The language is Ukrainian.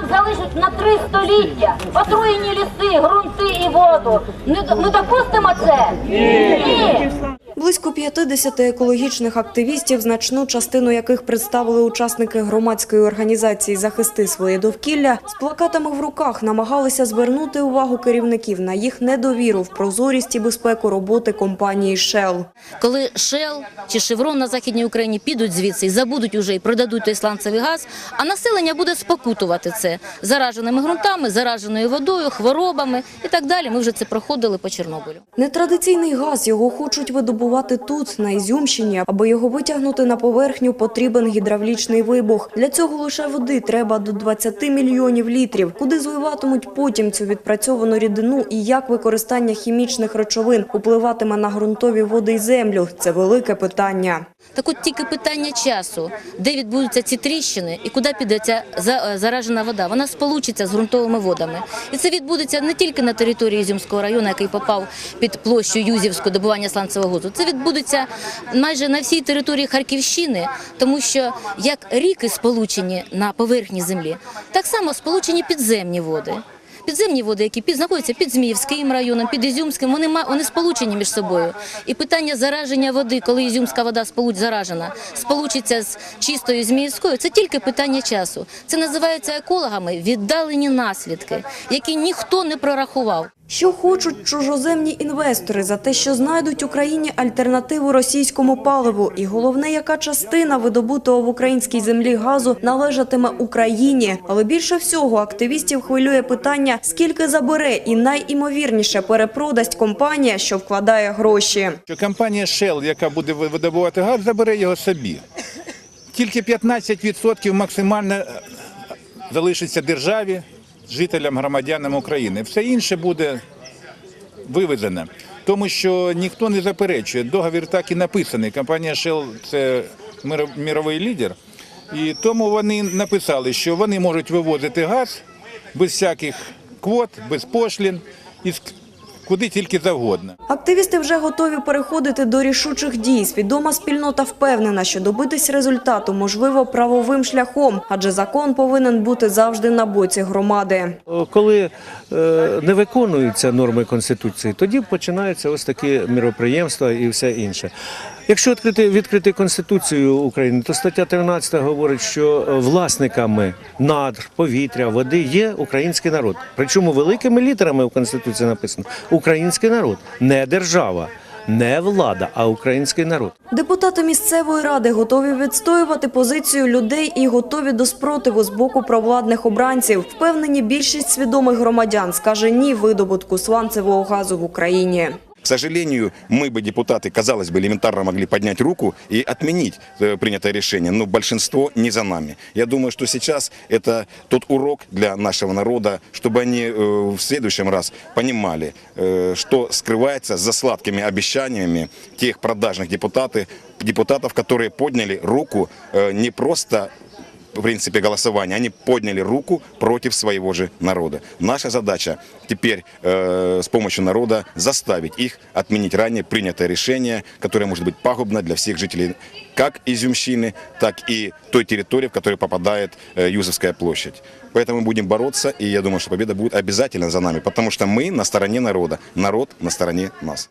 нам залишать на три століття отруєні ліси, ґрунти і воду. Ми допустимо це? Ні. Близько 50 екологічних активістів, значну частину яких представили учасники громадської організації Захисти своє довкілля, з плакатами в руках намагалися звернути увагу керівників на їх недовіру в прозорість і безпеку роботи компанії Shell. коли Shell чи Шеврон на Західній Україні підуть звідси і забудуть уже і продадуть той сланцевий газ, а населення буде спокутувати це зараженими ґрунтами, зараженою водою, хворобами і так далі. Ми вже це проходили по Чорнобилю. Нетрадиційний газ його хочуть видобувати тут, на Ізюмщині. Аби його витягнути на поверхню, потрібен гідравлічний вибух. Для цього лише води треба до 20 мільйонів літрів. Куди зливатимуть потім цю відпрацьовану рідину і як використання хімічних речовин впливатиме на ґрунтові води і землю – це велике питання. Так от тільки питання часу, де відбудуться ці тріщини і куди піде ця е, заражена вода. Вона сполучиться з ґрунтовими водами. І це відбудеться не тільки на території Ізюмського району, який попав під площу Юзівську добування сланцевого газу. Це відбудеться майже на всій території Харківщини, тому що як ріки сполучені на поверхні землі, так само сполучені підземні води. Підземні води, які під, знаходяться під Зміївським районом, під Ізюмським, вони, вони сполучені між собою. І питання зараження води, коли Ізюмська вода сполуч, заражена, сполучиться з чистою Зміївською, це тільки питання часу. Це називається екологами віддалені наслідки, які ніхто не прорахував. Що хочуть чужоземні інвестори за те, що знайдуть Україні альтернативу російському паливу, і головне, яка частина видобутого в українській землі газу належатиме Україні. Але більше всього активістів хвилює питання, скільки забере і найімовірніше перепродасть компанія, що вкладає гроші. що компанія Shell, яка буде видобувати газ, забере його собі. Тільки 15% максимально е, залишиться державі, жителям, громадянам України. Все інше буде вивезене. Тому що ніхто не заперечує. Договір так і написаний. Компанія Shell – це міровий лідер. І тому вони написали, що вони можуть вивозити газ без всяких квот, без пошлін, куди тільки завгодно. Активісти вже готові переходити до рішучих дій. Свідома спільнота впевнена, що добитись результату можливо правовим шляхом, адже закон повинен бути завжди на боці громади. Коли е, не виконуються норми Конституції, тоді починаються ось такі міроприємства і все інше. Якщо відкрити, відкрити Конституцію України, то стаття 13 говорить, що е, власниками надр, повітря, води є український народ. Причому великими літерами в Конституції написано український народ, не держава, не влада, а український народ. Депутати місцевої ради готові відстоювати позицію людей і готові до спротиву з боку провладних обранців. Впевнені, більшість свідомих громадян скаже ні видобутку сланцевого газу в Україні. К сожалению, мы бы, депутаты, казалось бы, элементарно могли поднять руку и отменить э, принятое решение, но большинство не за нами. Я думаю, что сейчас это тот урок для нашего народа, чтобы они э, в следующем раз понимали, э, что скрывается за сладкими обещаниями тех продажных депутаты, депутатов, которые подняли руку э, не просто в принципе голосования, они подняли руку против своего же народа. Наша задача теперь э, с помощью народа заставить их отменить ранее принятое решение, которое может быть пагубно для всех жителей как Изюмщины, так и той территории, в которую попадает э, Юзовская площадь. Поэтому мы будем бороться, и я думаю, что победа будет обязательно за нами, потому что мы на стороне народа, народ на стороне нас.